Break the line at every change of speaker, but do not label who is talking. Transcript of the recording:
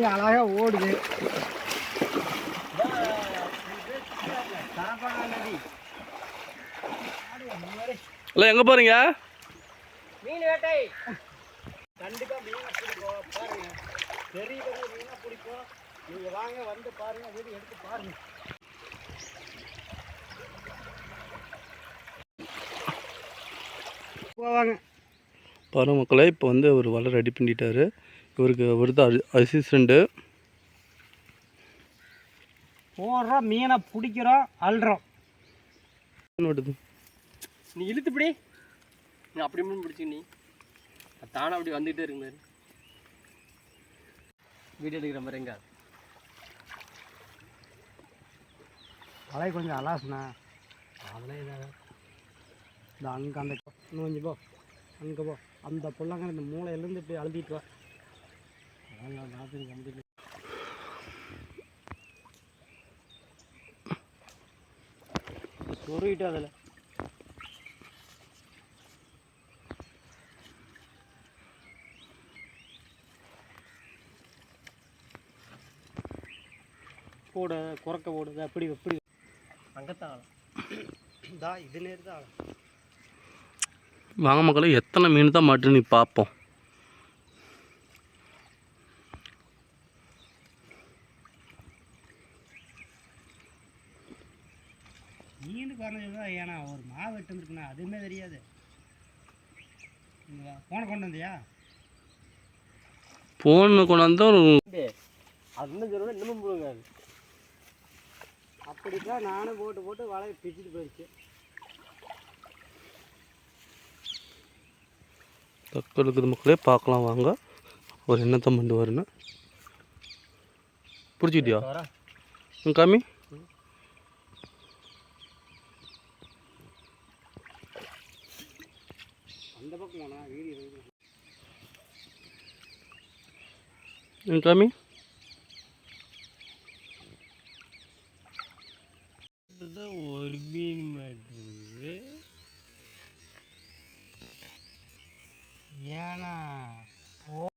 தண்ணி அழகா ஓடுது.
இல்லை எங்கே போகிறீங்க
மீன் வேட்டை. கண்டிப்பா மீனை பிடிப்போம் பாருங்க. பெரிய பெரிய மீனா பிடிப்போம் நீங்க வாங்க வந்து பாருங்க வீடு எடுத்து பாருங்க. போவாங்க.
பாருங்க மக்களே இப்போ வந்து அவர் வலை ரெடி பண்ணிட்டாரு. இவருக்கு அவர் தான் அசிஸ்டண்ட்டு
போடுறோம் மீனை பிடிக்கிறோம் அல்றோம்.
நீ இழுத்து பிடி. நீ அப்படி இப்படின்னு பிடிச்சி நீ. தானே அப்படி வந்துகிட்டே இருக்கு மாதிரி வீடியோ எடுக்கிற மாதிரி எங்க?
வலை கொஞ்சம் அலாசுண்ணா. அதெல்லாம் இதாக இந்த அங்கே அந்த இன்னும் கொஞ்சம் போ. அங்கே போ. அந்த புள்ளங்க இந்த மூளையிலேருந்து இப்படி அழுதிட்டு வா. சொருகிட்டு அதில் போட குறக்க போடுது அப்படி எப்படி
அங்கத்தான்
இதா இது நேர் தான்
வாங்க மக்களே எத்தனை மீன் தான் மாட்டுன்னு பார்ப்போம்.
மீன் குறைஞ்சது தான். ஏன்னா ஒரு மாவு வெட்டுருக்குண்ணா அதுவுமே தெரியாது. போன கொண்டு வந்தியா?
ஃபோனு கொண்டாந்து ஒரு
அது இன்னும் சொல்லுவோம் இன்னமும் போடுங்க
அப்படிதான் நானும் போட்டு போட்டு வலையை பிச்சுட்டு போயிடுச்சு.
தக்க இருக்குது மக்களே பார்க்கலாம் வாங்க. ஒரு என்னத்தை மண்டு வருன்னு பிடிச்சிட்டியா
வரா
ம், காமி.
அந்த பக்கம் போனா வீதி
சாமி. ஒரு மீன் மாட்டுது ஏன்னா